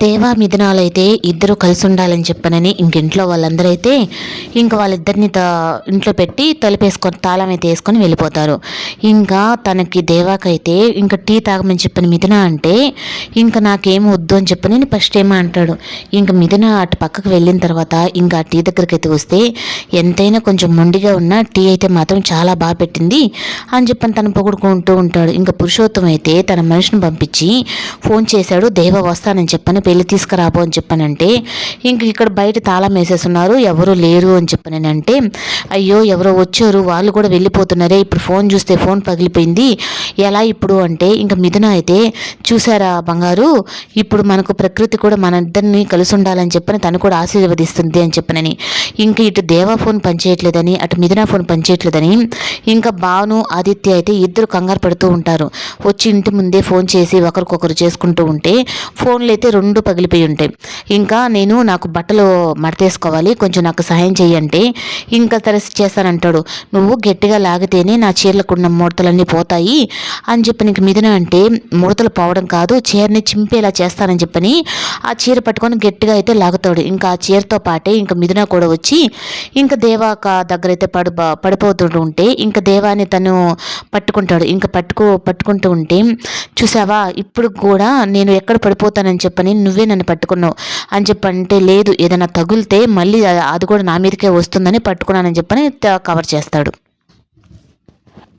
దేవా మిథునాలు అయితే ఇద్దరు కలిసి ఉండాలని చెప్పనని ఇంక ఇంట్లో వాళ్ళందరూ అయితే ఇంక వాళ్ళిద్దరిని ఇంట్లో పెట్టి తలుపేసుకొని తాళం అయితే వేసుకొని వెళ్ళిపోతారు. ఇంకా తనకి దేవాకైతే ఇంకా టీ తాగమని చెప్పిన మిథున అంటే ఇంకా నాకేం వద్దు అని చెప్పని ఫస్ట్ ఏమో అంటాడు. ఇంకా మిథున అటు పక్కకు వెళ్ళిన తర్వాత ఇంకా టీ దగ్గరికి అయితే వస్తే ఎంతైనా కొంచెం మొండిగా ఉన్న టీ అయితే మాత్రం చాలా బాగా పెట్టింది అని చెప్పని తను పొగుడుకుంటూ ఉంటాడు. ఇంకా పురుషోత్తం అయితే తన మనిషిని పంపించి ఫోన్ చేశాడు దేవ వస్తానని చెప్పని పెళ్ళి తీసుకురాబో అని చెప్పానంటే ఇంక ఇక్కడ బయట తాళం వేసేస్తున్నారు ఎవరు లేరు అని చెప్పానంటే అయ్యో ఎవరో వచ్చారు వాళ్ళు కూడా వెళ్ళిపోతున్నారే ఇప్పుడు ఫోన్ చూస్తే ఫోన్ పగిలిపోయింది ఎలా ఇప్పుడు అంటే ఇంకా మిథున అయితే చూసారా బంగారు? ఇప్పుడు మనకు ప్రకృతి కూడా మన ఇద్దరిని కలిసి ఉండాలని చెప్పని తను కూడా ఆశీర్వదిస్తుంది అని చెప్పనని. ఇంకా ఇటు దేవా ఫోన్ పనిచేయట్లేదని అటు మిథున ఫోన్ పనిచేయట్లేదని ఇంకా భాను ఆదిత్య అయితే ఇద్దరు కంగారు పడుతూ ఉంటారు. వచ్చి ఇంటి ముందే ఫోన్ చేసి ఒకరికొకరు చేసుకుంటూ ఉంటే ఫోన్లు అయితే రెండు పగిలిపోయి ఉంటాయి. ఇంకా నేను నాకు బట్టలు మడతేసుకోవాలి కొంచెం నాకు సహాయం చేయంటే ఇంకా సరే చేస్తానంటాడు. నువ్వు గట్టిగా లాగితేనే నా చీరలకున్న ముడతలన్నీ పోతాయి అని చెప్పి నీకు మిథున అంటే ముడతలు పోవడం కాదు చీరని చింపేలా చేస్తానని చెప్పని ఆ చీర పట్టుకొని గట్టిగా అయితే లాగుతాడు. ఇంకా ఆ చీరతో పాటే ఇంకా మిథున కూడా వచ్చి ఇంకా దేవాక దగ్గర అయితే పడి పడిపోతుంటూ ఉంటే ఇంకా దేవాని తను పట్టుకుంటాడు. ఇంకా పట్టుకో పట్టుకుంటూ ఉంటే చూసావా ఇప్పుడు కూడా నేను ఎక్కడ పడిపోతానని చెప్పని నువ్వే నన్ను పట్టుకున్నావు అని చెప్పంటే లేదు. ఏదైనా తగిలితే మళ్ళీ అది కూడా నా మీదకే వస్తుందని పట్టుకున్నానని చెప్పని కవర్ చేస్తాడు.